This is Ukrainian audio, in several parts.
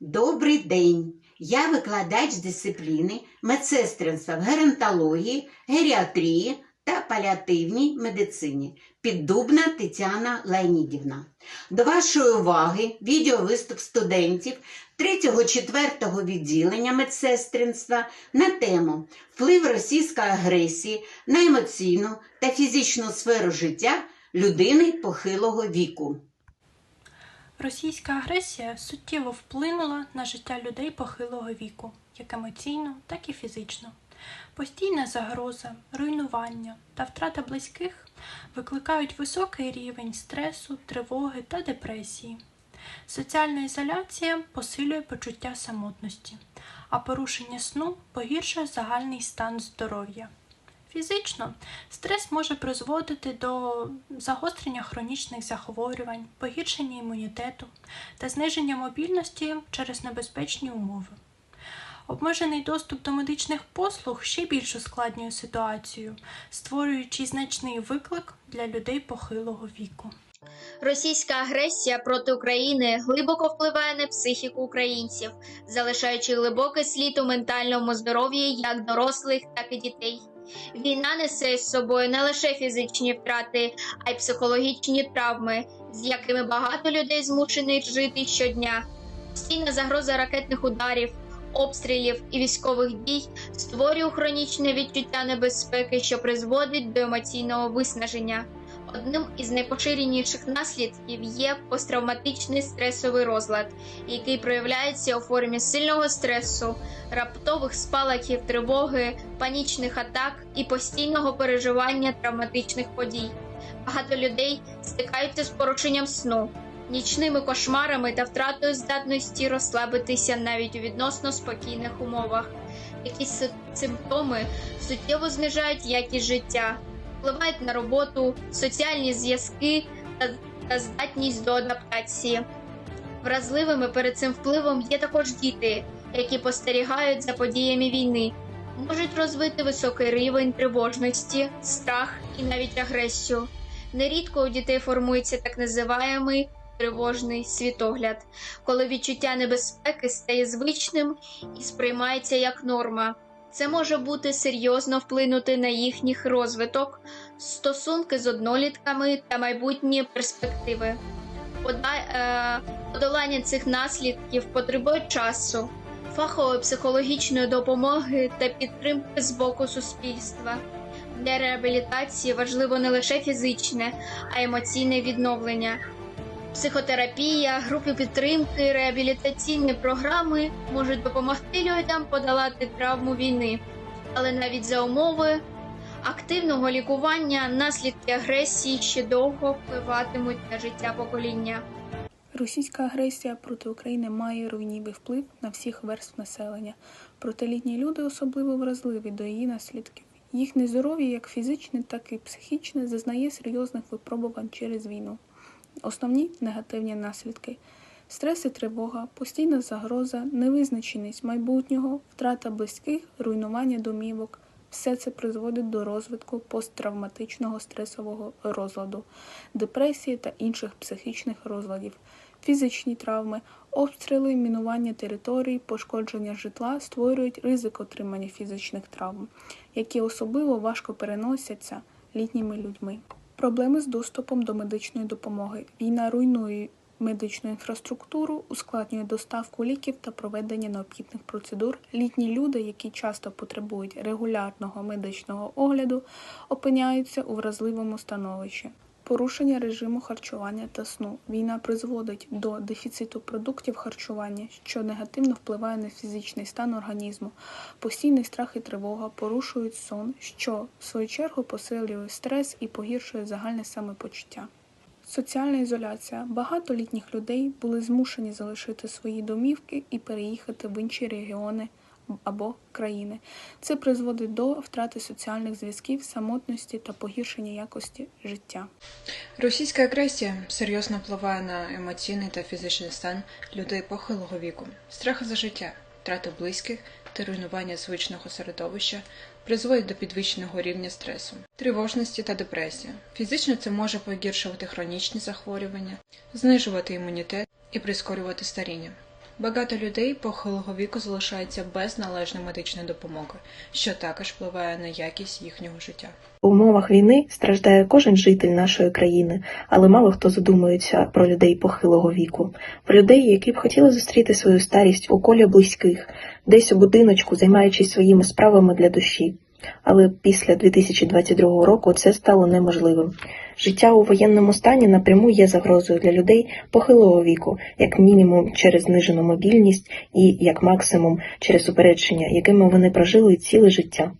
Добрий день! Я викладач дисципліни медсестринства в геронтології, геріатрії та паліативній медицині Піддубна Тетяна Леонідівна. До вашої уваги відеовиступ студентів 3-4 відділення медсестринства на тему Вплив російської агресії на емоційну та фізичну сферу життя людини похилого віку. Російська агресія суттєво вплинула на життя людей похилого віку, як емоційно, так і фізично. Постійна загроза, руйнування та втрата близьких викликають високий рівень стресу, тривоги та депресії. Соціальна ізоляція посилює почуття самотності, а порушення сну погіршує загальний стан здоров'я. Фізично стрес може призводити до загострення хронічних захворювань, погіршення імунітету та зниження мобільності через небезпечні умови. Обмежений доступ до медичних послуг ще більш ускладнює ситуацію, створюючи значний виклик для людей похилого віку. Російська агресія проти України глибоко впливає на психіку українців, залишаючи глибокий слід у ментальному здоров'ї як дорослих, так і дітей. Війна несе з собою не лише фізичні втрати, а й психологічні травми, з якими багато людей змушені жити щодня. Постійна загроза ракетних ударів, обстрілів і військових дій створює хронічне відчуття небезпеки, що призводить до емоційного виснаження. Одним із найпоширеніших наслідків є посттравматичний стресовий розлад, який проявляється у формі сильного стресу, раптових спалахів тривоги, панічних атак і постійного переживання травматичних подій. Багато людей стикаються з порушенням сну, нічними кошмарами та втратою здатності розслабитися навіть у відносно спокійних умовах. Якісь симптоми суттєво знижають якість життя впливають на роботу, соціальні зв'язки та, здатність до адаптації. Вразливими перед цим впливом є також діти, які спостерігають за подіями війни, можуть розвити високий рівень тривожності, страх і навіть агресію. Нерідко у дітей формується так називаємий тривожний світогляд, коли відчуття небезпеки стає звичним і сприймається як норма. Це може бути серйозно вплинути на їхніх розвиток, стосунки з однолітками та майбутні перспективи. Е, Подолання цих наслідків потребує часу, фахової психологічної допомоги та підтримки з боку суспільства. Для реабілітації важливо не лише фізичне, а й емоційне відновлення. Психотерапія, групи підтримки, реабілітаційні програми можуть допомогти людям подолати травму війни, але навіть за умови активного лікування наслідки агресії ще довго впливатимуть на життя покоління. Російська агресія проти України має руйнівний вплив на всіх верств населення. Проте літні люди особливо вразливі до її наслідків. Їхнє здоров'я, як фізичне, так і психічне, зазнає серйозних випробувань через війну. Основні негативні наслідки стрес і тривога, постійна загроза, невизначеність майбутнього, втрата близьких, руйнування домівок. Все це призводить до розвитку посттравматичного стресового розладу, депресії та інших психічних розладів, фізичні травми, обстріли, мінування територій, пошкодження житла створюють ризик отримання фізичних травм, які особливо важко переносяться літніми людьми. Проблеми з доступом до медичної допомоги. Війна руйнує медичну інфраструктуру, ускладнює доставку ліків та проведення необхідних процедур. Літні люди, які часто потребують регулярного медичного огляду, опиняються у вразливому становищі. Порушення режиму харчування та сну. Війна призводить до дефіциту продуктів харчування, що негативно впливає на фізичний стан організму. Постійний страх і тривога порушують сон, що в свою чергу посилює стрес і погіршує загальне самопочуття. Соціальна ізоляція. Багато літніх людей були змушені залишити свої домівки і переїхати в інші регіони або країни. Це призводить до втрати соціальних зв'язків, самотності та погіршення якості життя. Російська агресія серйозно впливає на емоційний та фізичний стан людей похилого віку, страх за життя, втрати близьких та руйнування звичного середовища призводять до підвищеного рівня стресу, тривожності та депресії. Фізично це може погіршувати хронічні захворювання, знижувати імунітет і прискорювати старіння. Багато людей похилого віку залишаються без належної медичної допомоги, що також впливає на якість їхнього життя. У умовах війни страждає кожен житель нашої країни, але мало хто задумується про людей похилого віку, про людей, які б хотіли зустріти свою старість у колі близьких, десь у будиночку, займаючись своїми справами для душі. Але після 2022 року це стало неможливим. Життя у воєнному стані напряму є загрозою для людей похилого віку, як мінімум через знижену мобільність і як максимум через упередження, якими вони прожили ціле життя.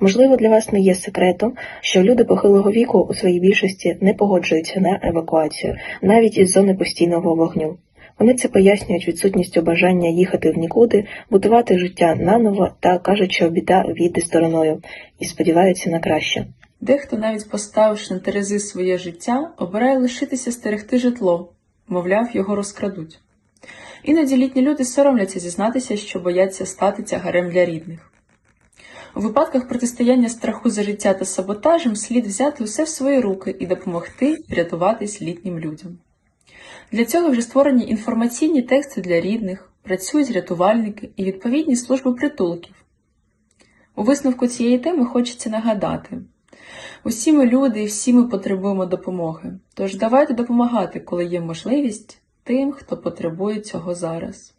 Можливо, для вас не є секретом, що люди похилого віку у своїй більшості не погоджуються на евакуацію, навіть із зони постійного вогню. Вони це пояснюють відсутністю бажання їхати в нікуди, будувати життя наново та кажуть, що біда війде стороною, і сподіваються на краще. Дехто, навіть поставивши на терези своє життя, обирає лишитися стерегти житло, мовляв, його розкрадуть. Іноді літні люди соромляться зізнатися, що бояться стати тягарем для рідних. У випадках протистояння страху за життя та саботажем слід взяти усе в свої руки і допомогти врятуватись літнім людям. Для цього вже створені інформаційні тексти для рідних, працюють рятувальники і відповідні служби притулків. У висновку цієї теми хочеться нагадати: усі ми люди і всі ми потребуємо допомоги. Тож давайте допомагати, коли є можливість, тим, хто потребує цього зараз.